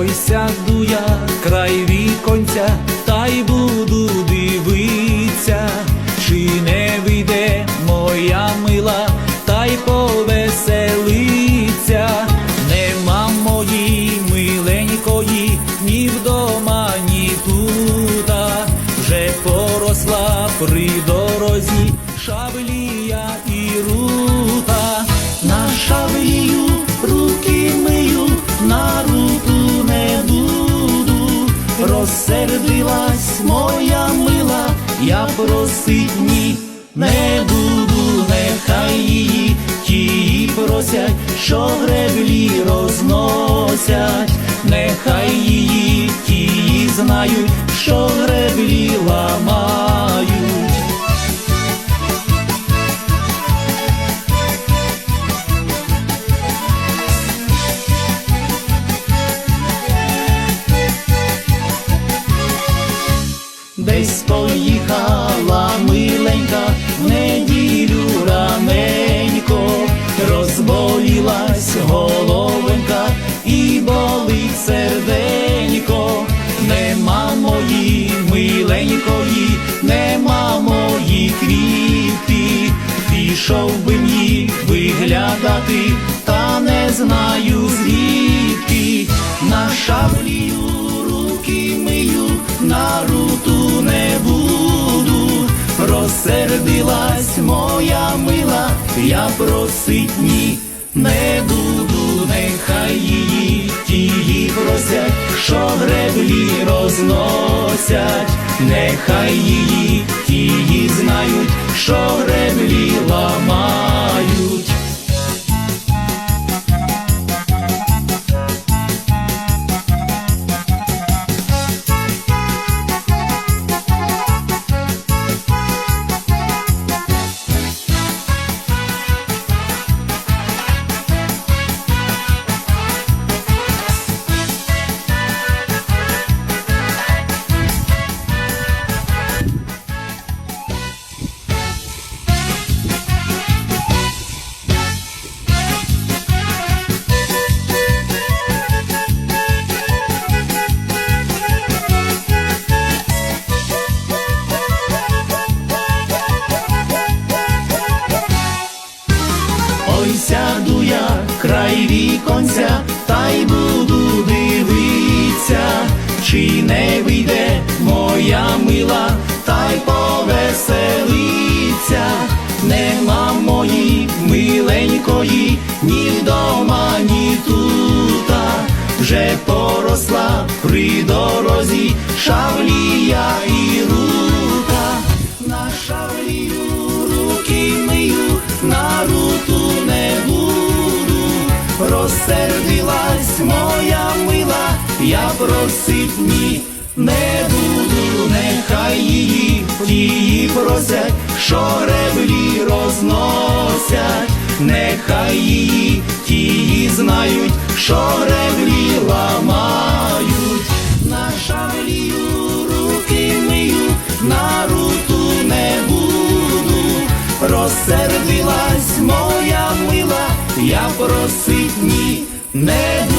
Ой, сяду я край віконця, та й буду дивитися, чи не вийде моя мила, та й повеселиться. Нема моїй миленької, ні вдома, ні тута, вже поросла при дорозі шаблія я просить ні не буду, нехай її ті просять, що греблі розносять, нехай її тії знають, що греблі ламають. Десь поїхала миленька в неділю раненько, розболілась головенька і болить серденько, нема мої миленької, нема мої квіти, пішов би мені виглядати, та не знаю звідки. На шаблію руки мию, на руту розсердилась моя мила, я просить ні не буду, нехай її тії просять, що греблі розносять, нехай її тії знають, що греблі ламають. Край віконця, та й буду дивитися, чи не вийде моя мила, та й повеселиться, нема моїй миленької, ні вдома, ні тута, вже поросла при дорозі шавлія я просить ні не буду, нехай її тії просять, що реблі розносять, нехай її тії знають, що реблі ламають, на шаблію руки мию, на руту не буду, розсердилась моя мила, я просить ні не